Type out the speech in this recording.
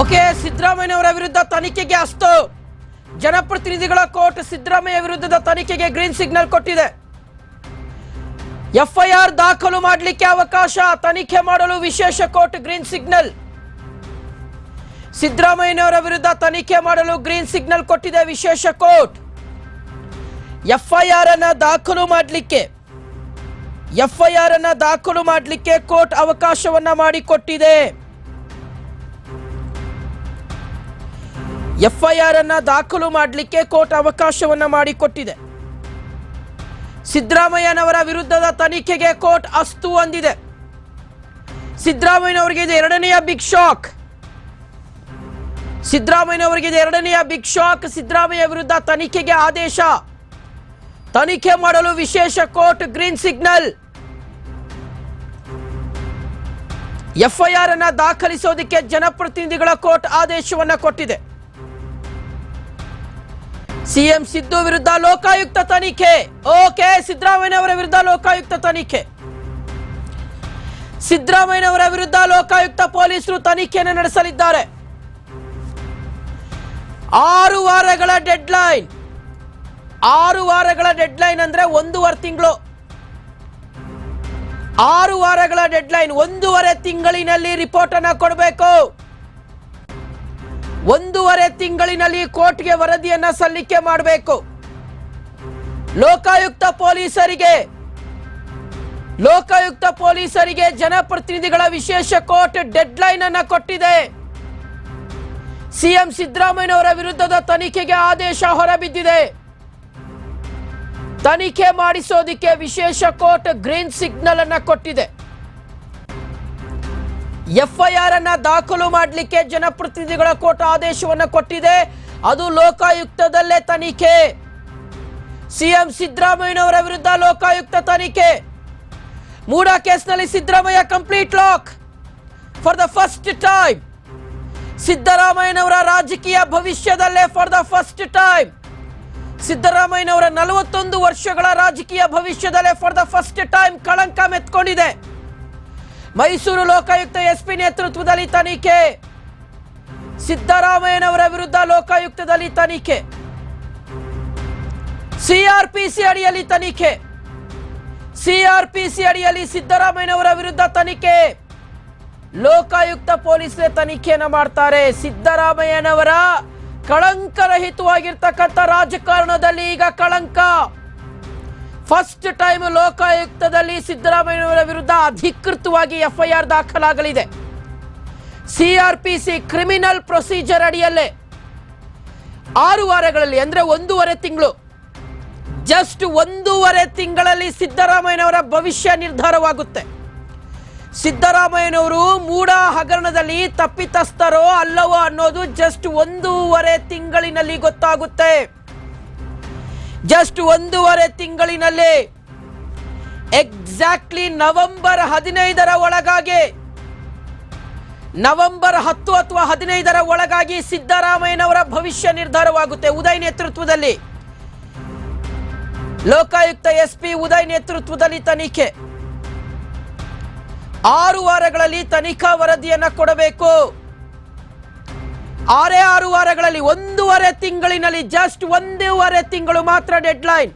Okay, ಸಿದ್ದರಾಮಯ್ಯನವರ ವಿರುದ್ಧ ತನಿಖೆಗೆ ಅಸ್ತು. ಜನಪ್ರತಿನಿಧಿಗಳ ಕೋರ್ಟ್ ಸಿದ್ದರಾಮಯ್ಯ ವಿರುದ್ಧದ ತನಿಖೆಗೆ ಗ್ರೀನ್ ಸಿಗ್ನಲ್ ಕೊಟ್ಟಿದೆ. ಎಫ್ಐಆರ್ ದಾಖಲು ಮಾಡಲಿಕ್ಕೆ ಅವಕಾಶ, ತನಿಖೆ ಮಾಡಲು ವಿಶೇಷ ಕೋರ್ಟ್ ಗ್ರೀನ್ ಸಿಗ್ನಲ್. ಸಿದ್ದರಾಮಯ್ಯನವರ ವಿರುದ್ಧ ತನಿಖೆ ಮಾಡಲು ಗ್ರೀನ್ ಸಿಗ್ನಲ್ ಕೊಟ್ಟಿದೆ ವಿಶೇಷ ಕೋರ್ಟ್. ಎಫ್ಐಆರ್ ಅನ್ನ ದಾಖಲು ಮಾಡಲಿಕ್ಕೆ, ಎಫ್ಐಆರ್ ಅನ್ನ ದಾಖಲು ಮಾಡಲಿಕ್ಕೆ ಕೋರ್ಟ್ ಅವಕಾಶವನ್ನ ಮಾಡಿಕೊಟ್ಟಿದೆ. ಎಫ್ಐಆರ್ ಅನ್ನ ದಾಖಲು ಮಾಡಲಿಕ್ಕೆ ಕೋರ್ಟ್ ಅವಕಾಶವನ್ನ ಮಾಡಿಕೊಟ್ಟಿದೆ. ಸಿದ್ದರಾಮಯ್ಯನವರ ವಿರುದ್ಧದ ತನಿಖೆಗೆ ಕೋರ್ಟ್ ಅಸ್ತು ಹೊಂದಿದೆ ಸಿದ್ದರಾಮಯ್ಯನವರಿಗೆ ಇದು ಎರಡನೆಯ ಬಿಗ್ ಶಾಕ್. ಸಿದ್ದರಾಮಯ್ಯನವರಿಗೆ ಇದು ಎರಡನೆಯ ಬಿಗ್ ಶಾಕ್. ಸಿದ್ದರಾಮಯ್ಯ ವಿರುದ್ಧ ತನಿಖೆಗೆ ಆದೇಶ. ತನಿಖೆ ಮಾಡಲು ವಿಶೇಷ ಕೋರ್ಟ್ ಗ್ರೀನ್ ಸಿಗ್ನಲ್. ಎಫ್ಐಆರ್ ಅನ್ನ ದಾಖಲಿಸೋದಕ್ಕೆ ಜನಪ್ರತಿನಿಧಿಗಳ ಕೋರ್ಟ್ ಆದೇಶವನ್ನ ಕೊಟ್ಟಿದೆ. ಸಿಎಂ ಸಿದ್ದು ವಿರುದ್ಧ ಲೋಕಾಯುಕ್ತ ತನಿಖೆ. ಓಕೆ, ಸಿದ್ದರಾಮಯ್ಯನವರ ವಿರುದ್ಧ ಲೋಕಾಯುಕ್ತ ತನಿಖೆ. ಸಿದ್ದರಾಮಯ್ಯನವರ ವಿರುದ್ಧ ಲೋಕಾಯುಕ್ತ ಪೊಲೀಸರು ತನಿಖೆಯನ್ನು ನಡೆಸಲಿದ್ದಾರೆ. ಆರು ವಾರಗಳ ಡೆಡ್ಲೈನ್. ಆರು ವಾರಗಳ ಡೆಡ್ಲೈನ್ ಅಂದ್ರೆ ಒಂದೂವರೆ ತಿಂಗಳು. ಆರು ವಾರಗಳ ಡೆಡ್ಲೈನ್ ಒಂದೂವರೆ ತಿಂಗಳಿನಲ್ಲಿ ರಿಪೋರ್ಟ್ ಅನ್ನ ಕೊಡಬೇಕು. ಒಂದೂವರೆ ತಿಂಗಳಿನಲ್ಲಿ ಕೋರ್ಟ್ಗೆ ವರದಿಯನ್ನ ಸಲ್ಲಿಕೆ ಮಾಡಬೇಕು. ಲೋಕಾಯುಕ್ತ ಪೊಲೀಸರಿಗೆ ಲೋಕಾಯುಕ್ತ ಪೊಲೀಸರಿಗೆ ಜನಪ್ರತಿನಿಧಿಗಳ ವಿಶೇಷ ಕೋರ್ಟ್ ಡೆಡ್ಲೈನ್ ಅನ್ನ ಕೊಟ್ಟಿದೆ. ಸಿಎಂ ಸಿದ್ದರಾಮಯ್ಯನವರ ವಿರುದ್ಧದ ತನಿಖೆಗೆ ಆದೇಶ ಹೊರಬಿದ್ದಿದೆ. ತನಿಖೆ ಮಾಡಿಸೋದಿಕ್ಕೆ ವಿಶೇಷ ಕೋರ್ಟ್ ಗ್ರೀನ್ ಸಿಗ್ನಲ್ ಅನ್ನ ಕೊಟ್ಟಿದೆ. ಎಫ್ಐಆರ್ ಅನ್ನ ದಾಖಲು ಮಾಡಲಿಕ್ಕೆ ಜನಪ್ರತಿನಿಧಿಗಳ ಕೋರ್ಟ್ ಆದೇಶವನ್ನು ಕೊಟ್ಟಿದೆ. ಅದು ಲೋಕಾಯುಕ್ತದಲ್ಲೇ ತನಿಖೆ. ಸಿಎಂ ಸಿದ್ದರಾಮಯ್ಯನವರ ವಿರುದ್ಧ ಲೋಕಾಯುಕ್ತ ತನಿಖೆ. ಮೂಡ ಕೇಸ್ನಲ್ಲಿ Siddaramaiah complete lock. For the first time ಸಿದ್ದರಾಮಯ್ಯನವರ ರಾಜಕೀಯ ಭವಿಷ್ಯದಲ್ಲೇ ಫಾರ್ ದ ಫಸ್ಟ್ ಟೈಮ್ ಸಿದ್ದರಾಮಯ್ಯನವರ ನಲವತ್ತೊಂದು ವರ್ಷಗಳ ರಾಜಕೀಯ ಭವಿಷ್ಯದಲ್ಲೇ ಫಾರ್ ದ ಫಸ್ಟ್ ಟೈಮ್ ಕಳಂಕ ಮೆತ್ಕೊಂಡಿದೆ. ಮೈಸೂರು ಲೋಕಾಯುಕ್ತ ಎಸ್ಪಿ ನೇತೃತ್ವದಲ್ಲಿ ತನಿಖೆ. ಸಿದ್ದರಾಮಯ್ಯನವರ ವಿರುದ್ಧ ಲೋಕಾಯುಕ್ತದಲ್ಲಿ ತನಿಖೆ. ಸಿಆರ್ಪಿಸಿ ಅಡಿಯಲ್ಲಿ ತನಿಖೆ. ಸಿಆರ್ಪಿಸಿ ಅಡಿಯಲ್ಲಿ ಸಿದ್ದರಾಮಯ್ಯನವರ ವಿರುದ್ಧ ತನಿಖೆ. ಲೋಕಾಯುಕ್ತ ಪೊಲೀಸರೇ ತನಿಖೆಯನ್ನು ಮಾಡ್ತಾರೆ. ಸಿದ್ದರಾಮಯ್ಯನವರ ಕಳಂಕರಹಿತವಾಗಿರ್ತಕ್ಕಂಥ ರಾಜಕಾರಣದಲ್ಲಿ ಈಗ ಕಳಂಕ. ಫಸ್ಟ್ ಟೈಮ್ ಲೋಕಾಯುಕ್ತದಲ್ಲಿ ಸಿದ್ದರಾಮಯ್ಯನವರ ವಿರುದ್ಧ ಅಧಿಕೃತವಾಗಿ ಎಫ್ಐಆರ್ ದಾಖಲಾಗಲಿದೆ. ಸಿಆರ್ಪಿಸಿ ಕ್ರಿಮಿನಲ್ ಪ್ರೊಸೀಜರ್ ಅಡಿಯಲ್ಲೇ ಆರು ವಾರಗಳಲ್ಲಿ, ಅಂದ್ರೆ ಒಂದೂವರೆ ತಿಂಗಳು, ಜಸ್ಟ್ ಒಂದೂವರೆ ತಿಂಗಳಲ್ಲಿ ಸಿದ್ದರಾಮಯ್ಯನವರ ಭವಿಷ್ಯ ನಿರ್ಧಾರವಾಗುತ್ತೆ. ಸಿದ್ದರಾಮಯ್ಯನವರು ಮೂಡ ಹಗರಣದಲ್ಲಿ ತಪ್ಪಿತಸ್ಥರೋ ಅಲ್ಲವೋ ಅನ್ನೋದು ಜಸ್ಟ್ ಒಂದೂವರೆ ತಿಂಗಳಿನಲ್ಲಿ ಗೊತ್ತಾಗುತ್ತೆ. ಜಸ್ಟ್ ಒಂದೂವರೆ ತಿಂಗಳಿನಲ್ಲಿ, ಎಕ್ಸಾಕ್ಟ್ಲಿ ನವೆಂಬರ್ ಹದಿನೈದರ ಒಳಗಾಗಿ, ನವೆಂಬರ್ ಹತ್ತು ಅಥವಾ ಹದಿನೈದರ ಒಳಗಾಗಿ ಸಿದ್ದರಾಮಯ್ಯನವರ ಭವಿಷ್ಯ ನಿರ್ಧಾರವಾಗುತ್ತೆ ಉದಯ್ ನೇತೃತ್ವದಲ್ಲಿ. ಲೋಕಾಯುಕ್ತ ಎಸ್ಪಿ ಉದಯ್ ನೇತೃತ್ವದಲ್ಲಿ ತನಿಖೆ. ಆರು ವಾರಗಳಲ್ಲಿ ತನಿಖಾ ವರದಿಯನ್ನ ಕೊಡಬೇಕು. ಆರೇ ಆರು ವಾರಗಳಲ್ಲಿ ಒಂದೂವರೆ ತಿಂಗಳಿನಲ್ಲಿ ಜಸ್ಟ್ ಒಂದೂವರೆ ತಿಂಗಳು ಮಾತ್ರ ಡೆಡ್ಲೈನ್